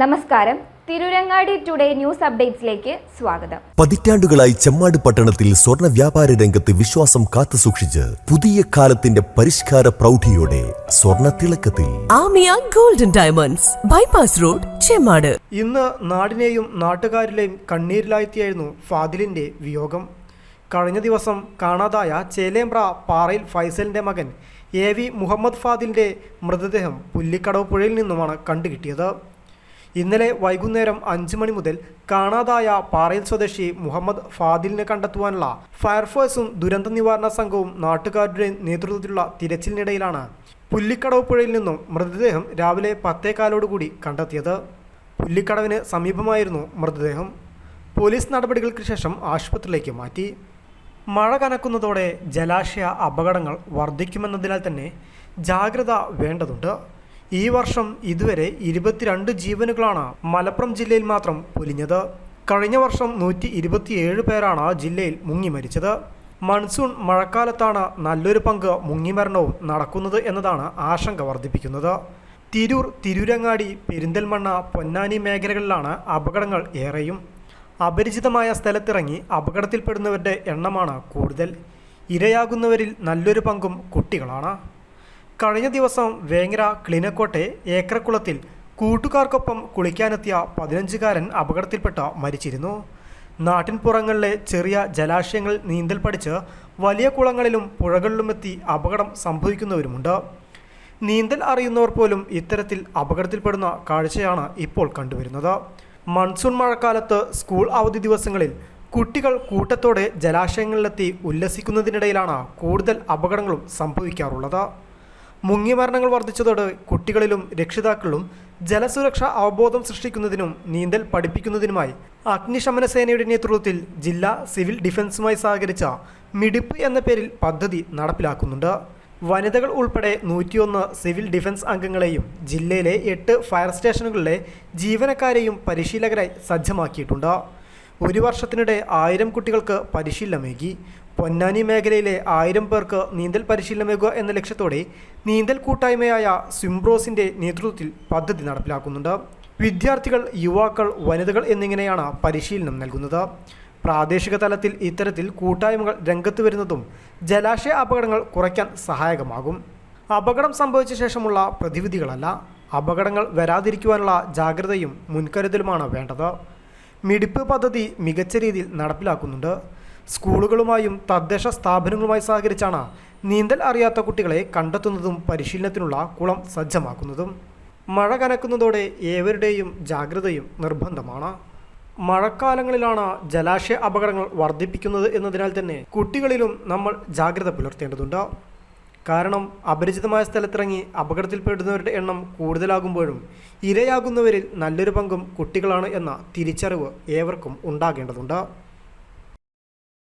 നമസ്കാരം. Tirurangadi today news അപ്ഡേറ്റ്സിലേക്ക് സ്വാഗതം. പതിറ്റാണ്ടുകളായി ചെമ്മാട് പട്ടണത്തിൽ സ്വർണ വ്യാപാര രംഗത്ത് വിശ്വാസം കാത്തുസൂക്ഷിച്ച് പുതിയ കാലത്തിന്റെ പരിഷ്കാര പ്രൗഢിയോടെ സ്വർണ തിളക്കത്തിൽ. Amiya golden diamonds bypass road Chemmad. ഇന്ന് നാടിനെയും നാട്ടുകാരിലെയും കണ്ണീരിലാഴ്ത്തിയായിരുന്നു ഫാദിലിന്റെ വിയോഗം. കഴിഞ്ഞ ദിവസം കാണാതായ ചേലേമ്പ്ര പാറയിൽ ഫൈസലിന്റെ മകൻ എ വി മുഹമ്മദ് ഫാദിലിന്റെ മൃതദേഹം പുല്ലിക്കടവ് പുഴയിൽ നിന്നുമാണ് കണ്ടുകിട്ടിയത്. ഇന്നലെ വൈകുന്നേരം അഞ്ച് മണി മുതൽ കാണാതായ പാറയിൽ സ്വദേശി മുഹമ്മദ് ഫാദിലിനെ കണ്ടെത്തുവാനുള്ള ഫയർഫോഴ്സും ദുരന്ത നിവാരണ സംഘവും നാട്ടുകാരുടെ നേതൃത്വത്തിലുള്ള തിരച്ചിലിനിടയിലാണ് പുല്ലിക്കടവ് പുഴയിൽ നിന്നും മൃതദേഹം രാവിലെ പത്തേകാലോടുകൂടി കണ്ടെത്തിയത്. പുല്ലിക്കടവിന് സമീപമായിരുന്നു മൃതദേഹം. പോലീസ് നടപടികൾക്ക് ശേഷം ആശുപത്രിയിലേക്ക് മാറ്റി. മഴ കനക്കുന്നതോടെ ജലാശയ അപകടങ്ങൾ വർദ്ധിക്കുമെന്നതിനാൽ തന്നെ ജാഗ്രത വേണ്ടതുണ്ട്. ഈ വർഷം ഇതുവരെ ഇരുപത്തിരണ്ട് ജീവനുകളാണ് മലപ്പുറം ജില്ലയിൽ മാത്രം പൊലിഞ്ഞത്. കഴിഞ്ഞ വർഷം നൂറ്റി ഇരുപത്തിയേഴ് പേരാണ് ജില്ലയിൽ മുങ്ങി മരിച്ചത്. മൺസൂൺ മഴക്കാലത്താണ് നല്ലൊരു പങ്ക് മുങ്ങിമരണവും നടക്കുന്നത് എന്നതാണ് ആശങ്ക വർദ്ധിപ്പിക്കുന്നത്. തിരൂർ തിരൂരങ്ങാടി പെരിന്തൽമണ്ണ പൊന്നാനി മേഖലകളിലാണ് അപകടങ്ങൾ ഏറെയും. അപരിചിതമായ സ്ഥലത്തിറങ്ങി അപകടത്തിൽപ്പെടുന്നവരുടെ എണ്ണമാണ് കൂടുതൽ. ഇരയാകുന്നവരിൽ നല്ലൊരു പങ്കും കുട്ടികളാണ്. കഴിഞ്ഞ ദിവസം വേങ്ങര ക്ലിനക്കോട്ടെ ഏക്കറക്കുളത്തിൽ കൂട്ടുകാർക്കൊപ്പം കുളിക്കാനെത്തിയ പതിനഞ്ചുകാരൻ അപകടത്തിൽപ്പെട്ട് മരിച്ചിരുന്നു. നാട്ടിൻപുറങ്ങളിലെ ചെറിയ ജലാശയങ്ങൾ നീന്തൽ പഠിച്ച് വലിയ കുളങ്ങളിലും പുഴകളിലുമെത്തി അപകടം സംഭവിക്കുന്നവരുമുണ്ട്. നീന്തൽ അറിയുന്നവർ പോലും ഇത്തരത്തിൽ അപകടത്തിൽപ്പെടുന്ന കാഴ്ചയാണ് ഇപ്പോൾ കണ്ടുവരുന്നത്. മൺസൂൺ മഴക്കാലത്ത് സ്കൂൾ അവധി ദിവസങ്ങളിൽ കുട്ടികൾ കൂട്ടത്തോടെ ജലാശയങ്ങളിലെത്തി ഉല്ലസിക്കുന്നതിനിടയിലാണ് കൂടുതൽ അപകടങ്ങളും സംഭവിക്കാറുള്ളത്. മുങ്ങിമരണങ്ങൾ വർദ്ധിച്ചതോടെ കുട്ടികളിലും രക്ഷിതാക്കളിലും ജലസുരക്ഷ അവബോധം സൃഷ്ടിക്കുന്നതിനും നീന്തൽ പഠിപ്പിക്കുന്നതിനുമായി അഗ്നിശമന സേനയുടെ നേതൃത്വത്തിൽ ജില്ലാ സിവിൽ ഡിഫൻസുമായി സഹകരിച്ച മിടിപ്പ് എന്ന പേരിൽ പദ്ധതി നടപ്പിലാക്കുന്നുണ്ട്. വനിതകൾ ഉൾപ്പെടെ നൂറ്റിയൊന്ന് സിവിൽ ഡിഫൻസ് അംഗങ്ങളെയും ജില്ലയിലെ എട്ട് ഫയർ സ്റ്റേഷനുകളിലെ ജീവനക്കാരെയും പരിശീലകരായി സജ്ജമാക്കിയിട്ടുണ്ട്. ഒരു വർഷത്തിനിടെ ആയിരം കുട്ടികൾക്ക് പരിശീലനമേകി പൊന്നാനി മേഖലയിലെ ആയിരം പേർക്ക് നീന്തൽ പരിശീലനമേകുക എന്ന ലക്ഷ്യത്തോടെ നീന്തൽ കൂട്ടായ്മയായ സ്വിംബ്രോസിന്റെ നേതൃത്വത്തിൽ പദ്ധതി നടപ്പിലാക്കുന്നുണ്ട്. വിദ്യാർത്ഥികൾ യുവാക്കൾ വനിതകൾ എന്നിങ്ങനെയാണ് പരിശീലനം നൽകുന്നത്. പ്രാദേശിക തലത്തിൽ ഇത്തരത്തിൽ കൂട്ടായ്മകൾ രംഗത്ത് വരുന്നതും ജലാശയ അപകടങ്ങൾ കുറയ്ക്കാൻ സഹായകമാകും. അപകടം സംഭവിച്ച ശേഷമുള്ള പ്രതിവിധികളല്ല. അപകടങ്ങൾ വരാതിരിക്കുവാനുള്ള ജാഗ്രതയും മുൻകരുതലുമാണ് വേണ്ടത്. മിടിപ്പ് പദ്ധതി മികച്ച രീതിയിൽ നടപ്പിലാക്കുന്നുണ്ട്. സ്കൂളുകളുമായും തദ്ദേശ സ്ഥാപനങ്ങളുമായി സഹകരിച്ചാണ് നീന്തൽ അറിയാത്ത കുട്ടികളെ കണ്ടെത്തുന്നതും പരിശീലനത്തിനുള്ള കുളം സജ്ജമാക്കുന്നതും. മഴ കനക്കുന്നതോടെ ഏവരുടെയും ജാഗ്രതയും നിർബന്ധമാണ്. മഴക്കാലങ്ങളിലാണ് ജലാശയ അപകടങ്ങൾ വർദ്ധിപ്പിക്കുന്നത് എന്നതിനാൽ തന്നെ കുട്ടികളിലും നമ്മൾ ജാഗ്രത പുലർത്തേണ്ടതുണ്ട്. കാരണം അപരിചിതമായ സ്ഥലത്തിറങ്ങി അപകടത്തിൽപ്പെടുന്നവരുടെ എണ്ണം കൂടുതലാകുമ്പോഴും ഇരയാകുന്നവരിൽ നല്ലൊരു പങ്കും കുട്ടികളാണ് എന്ന തിരിച്ചറിവ് ഏവർക്കും ഉണ്ടാകേണ്ടതുണ്ട്.